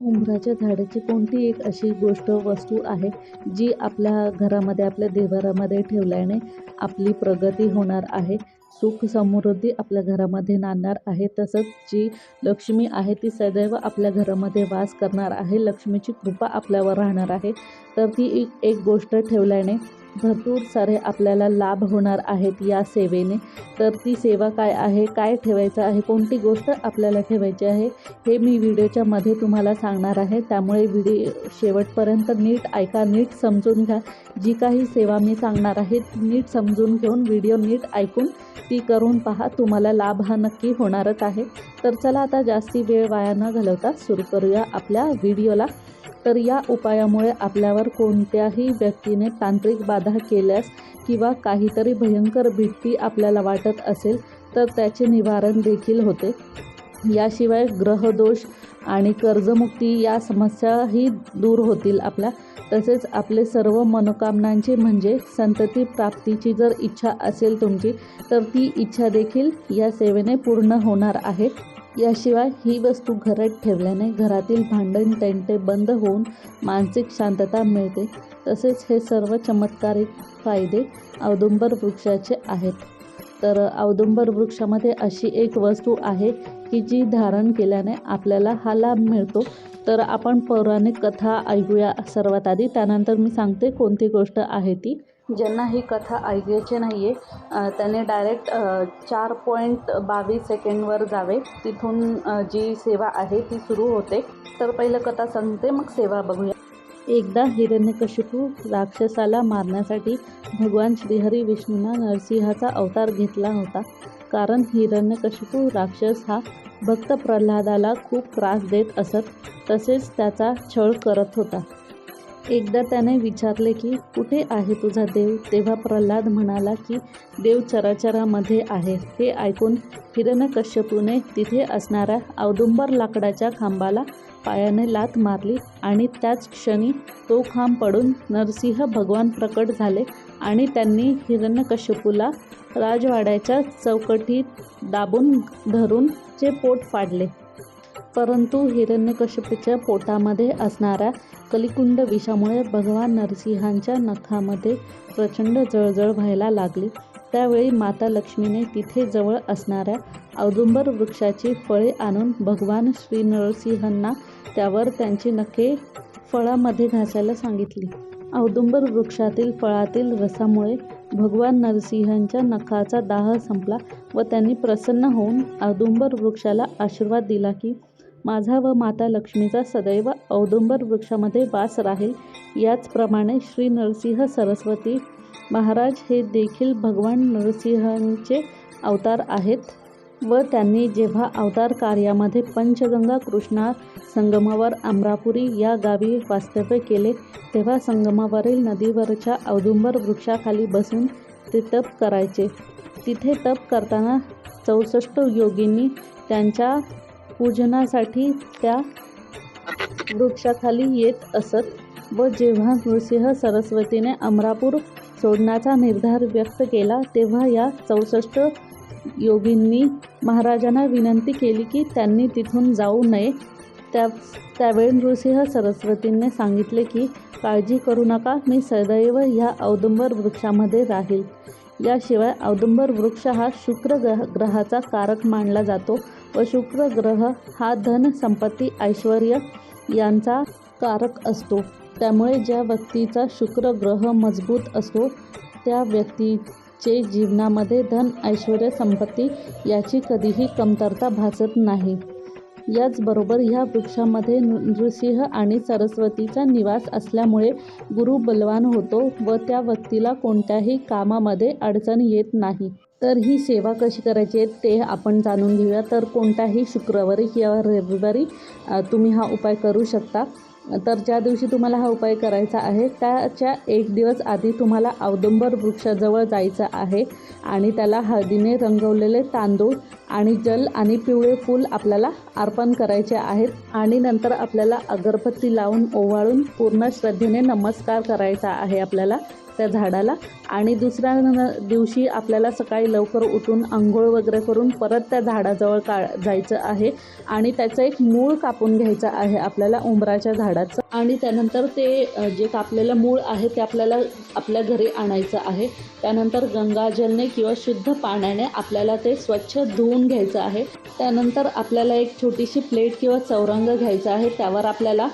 उंबराच्या झाडाची कोणती एक अशी गोष्ट वस्तू आहे जी आपल्या घरामध्ये आपल्या देवारामध्ये ठेवल्याने आपली प्रगती होणार आहे? सुख समृद्धी आपल्या घरामध्ये नांदणार आहे तसंच जी लक्ष्मी आहे ती सदैव आपल्या घरामध्ये वास करणार आहे. लक्ष्मीची कृपा आपल्यावर राहणार आहे. तर ती एक एक गोष्ट ठेवल्याने भरपूर सारे आपल्याला लाभ होणार आहेत या सेवेने. तर ती सेवा काय आहे काय ठेवायचं आहे कोणती गोष्ट आपल्याला ठेवायची आहे हे मी व्हिडिओच्या मध्ये तुम्हाला सांगणार आहे. त्यामुळे व्हिडिओ शेवटपर्यंत नीट ऐका नीट समजून घ्या. जी काही सेवा मी सांगणार आहे ती नीट समजून घेऊन व्हिडिओ नीट ऐकून ती करून पहा तुम्हाला लाभ हा नक्की होणारच आहे. तर चला आता जास्ती वेळ वाया न घालवता सुरू करूया आपल्या व्हिडिओला. तर या उपायामुळे आपल्यावर कोणत्याही व्यक्तीने तांत्रिक बाधा केल्यास किंवा काहीतरी भयंकर भीती आपल्याला वाटत असेल तर त्याचे निवारण देखील होते. याशिवाय ग्रहदोष आणि कर्जमुक्ती या समस्याही दूर होतील आपल्या. तसेच आपले सर्व मनोकामनांची म्हणजे संतती प्राप्तीची जर इच्छा असेल तुमची तर ती इच्छा देखील या सेवेने पूर्ण होणार आहे. याशिवाय ही वस्तू घरात ठेवल्याने घरातील भांडण तंटे बंद होऊन मानसिक शांतता मिळते. तसेच हे सर्व चमत्कारिक फायदे औदुंबर वृक्षाचे आहेत. तर औदुंबर वृक्षामध्ये अशी एक वस्तू आहे की जी धारण केल्याने आपल्याला हा लाभ मिळतो. तर आपण पौराणिक कथा ऐकूया सर्वात आधी. त्यानंतर मी सांगते कोणती गोष्ट आहे ती. ज्यांना ही कथा ऐकायची नाही आहे त्याने डायरेक्ट चार पॉईंट बावीस सेकंडवर जावे. तिथून जी सेवा आहे ती सुरू होते. तर पहिलं कथा सांगते मग सेवा बघूया. एकदा हिरण्यकशिपू राक्षसाला मारण्यासाठी भगवान श्रीहरी विष्णूंना नरसिंहाचा अवतार घेतला होता. कारण हिरण्यकशिपू राक्षस हा भक्त प्रल्हादाला खूप त्रास देत असत तसेच त्याचा छळ करत होता. एकदा त्याने विचारले की कुठे आहे तुझा देव? तेव्हा प्रल्हाद म्हणाला की देव चराचरामध्ये आहे. हे ऐकून हिरण्यकश्यपूने तिथे असणाऱ्या औदुंबर लाकडाच्या खांबाला पायाने लात मारली आणि त्याच क्षणी तो खांब पडून नरसिंह भगवान प्रकट झाले आणि त्यांनी हिरण्यकश्यपूला राजवाड्याच्या चौकटीत दाबून धरून चे पोट फाडले. परंतु हिरण्यकश्यपूच्या पोटामध्ये असणाऱ्या कलिकुंड विषामुळे भगवान नरसिंहांच्या नखामध्ये प्रचंड जळजळ व्हायला लागली. त्यावेळी माता लक्ष्मीने तिथे जवळ असणाऱ्या औदुंबर वृक्षाची फळे आणून भगवान श्री नरसिंहांना त्यावर त्यांची नखे फळामध्ये घासायला सांगितली. औदुंबर वृक्षातील फळातील रसामुळे भगवान नरसिंहांच्या नखाचा दाह संपला व त्यांनी प्रसन्न होऊन औदुंबर वृक्षाला आशीर्वाद दिला की माझा व माता लक्ष्मीचा सदैव औदुंबर वृक्षामध्ये वास राहील. याचप्रमाणे श्री नरसिंह सरस्वती महाराज हे देखील भगवान नरसिंहांचे अवतार आहेत व त्यांनी जेव्हा अवतार कार्यामध्ये पंचगंगा कृष्णा संगमावर अमरापुरी या गावी वास्तव्य केले तेव्हा संगमावरील नदीवरच्या औदुंबर वृक्षाखाली बसून ते तप करायचे. तिथे तप करताना चौसष्ट योगींनी त्यांच्या पूजनासाठी त्या वृक्षाखाली येत असत व जेव्हा नृसिंह सरस्वतीने अमरापूर सोडण्याचा निर्धार व्यक्त केला तेव्हा या चौसष्ट योगींनी महाराजांना विनंती केली की त्यांनी तिथून जाऊ नये. त्या त्यावेळी नृसिंह सरस्वतींनी सांगितले की काळजी करू नका मी सदैव ह्या औदुंबर वृक्षामध्ये राहील. याशिवाय औदुंबर वृक्ष हा शुक्र ग्रह ग्रहाचा कारक मानला जातो. व शुक्र ग्रह हा धन संपत्ती ऐश्वर यांचा कारक असतो. त्यामुळे ज्या व्यक्तीचा शुक्र ग्रह मजबूत असतो त्या व्यक्तीचे जीवनामध्ये धन ऐश्वर संपत्ती याची कधीही कमतरता भासत नाही. याचबरोबर ह्या वृक्षामध्ये नृसिंह आणि सरस्वतीचा निवास असल्यामुळे गुरु बलवान होतो व त्या व्यक्तीला कोणत्याही कामामध्ये अडचण येत नाही. तर ही सेवा कशी करायची आहे ते आपण जाणून घेऊया. तर कोणत्याही शुक्रवारी किंवा रविवारी तुम्ही हा उपाय करू शकता. तर ज्या दिवशी तुम्हाला हा उपाय करायचा आहे त्याच्या एक दिवस आधी तुम्हाला औदुंबर वृक्षाजवळ जायचं आहे आणि त्याला हळदीने रंगवलेले तांदूळ आणि जल आणि पिवळे फूल आपल्याला अर्पण करायचे आहेत. आणि नंतर आपल्याला अगरबत्ती लावून ओवाळून पूर्ण श्रद्धेने नमस्कार करायचा आहे आपल्याला. त्या झाडाला आणि दुसऱ्या दिवशी आपल्याला सकाळी लवकर उठून आंघोळ वगैरे करून परत त्या झाडाजवळ का जायचं आहे आणि त्याचं एक मूळ कापून घ्यायचं आहे आपल्याला उंबराच्या झाडाचं. आणि त्यानंतर ते जे कापलेलं मूळ आहे ते आपल्याला आपल्या घरी आणायचं आहे. त्यानंतर गंगाजलने किंवा शुद्ध पाण्याने आपल्याला ते स्वच्छ धुवून घ्यायचं आहे. त्यानंतर आपल्याला एक छोटीशी प्लेट किंवा चौरंग घ्यायचा आहे. त्यावर आपल्याला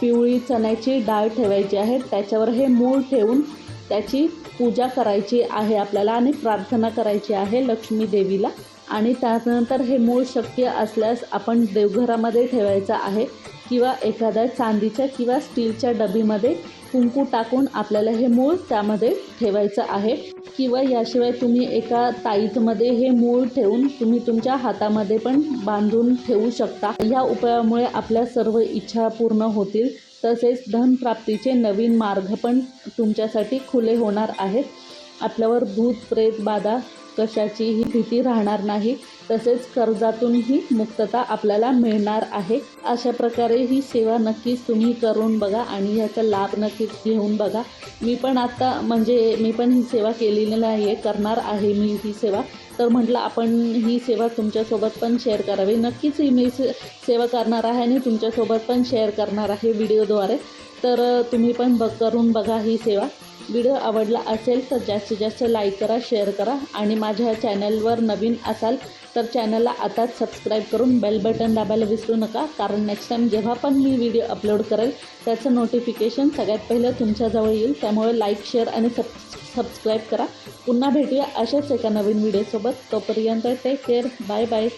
पिवळी चण्याची डाळ ठेवायची आहे. त्याच्यावर हे मूळ ठेवून त्याची पूजा करायची आहे आपल्याला आणि प्रार्थना करायची आहे लक्ष्मी देवीला. आणि त्यानंतर हे मूळ शक्य असल्यास आपण देवघरामध्ये ठेवायचं आहे किंवा एखाद्या चांदीच्या किंवा स्टीलच्या डबीमध्ये कुंकू टाकून आपल्याला हे मूळ त्यामध्ये ठेवायचं आहे. किंवा याशिवाय तुम्ही एका ताईतमध्ये हे मूळ ठेवून तुम्ही तुमच्या हातामध्ये पण बांधून ठेवू शकता. या उपायामुळे आपल्या सर्व इच्छा पूर्ण होतील. तसेच धनप्राप्तीचे नवीन मार्ग पण तुमच्यासाठी खुले होणार आहेत. आपल्यावर भूत प्रेत बाधा कशाचीही भीती राहणार नाही. तसेच कर्जातूनही मुक्तता आपल्याला मिळणार आहे. अशा प्रकारे ही सेवा नक्कीच तुम्ही करून बघा आणि ह्याचा लाभ नक्कीच घेऊन बघा. मी पण आता म्हणजे मी पण ही सेवा केलेली नाही आहे करणार आहे मी ही सेवा. तर म्हटलं आपण ही सेवा तुमच्यासोबत पण शेअर करावी. नक्कीच ही मी से सेवा करणार आहे आणि तुमच्यासोबत पण शेअर करणार आहे व्हिडिओद्वारे. तर तुम्ही पण बघ करून बघा ही सेवा. व्हिडिओ आवडला असेल तर जास्तीत जास्त लाईक करा शेअर करा आणि माझ्या चॅनलवर नवीन असाल तर चॅनलला आताच सबस्क्राईब करून बेल बटन दाबायला विसरू नका. कारण नेक्स्ट टाईम जेव्हा पण मी व्हिडिओ अपलोड करेल त्याचं नोटिफिकेशन सगळ्यात पहिलं तुमच्याजवळ येईल. त्यामुळे लाईक शेअर आणि सब सबस्क्राईब करा. पुन्हा भेटूया अशाच एका नवीन व्हिडिओसोबत तोपर्यंत टेक केअर बाय बाय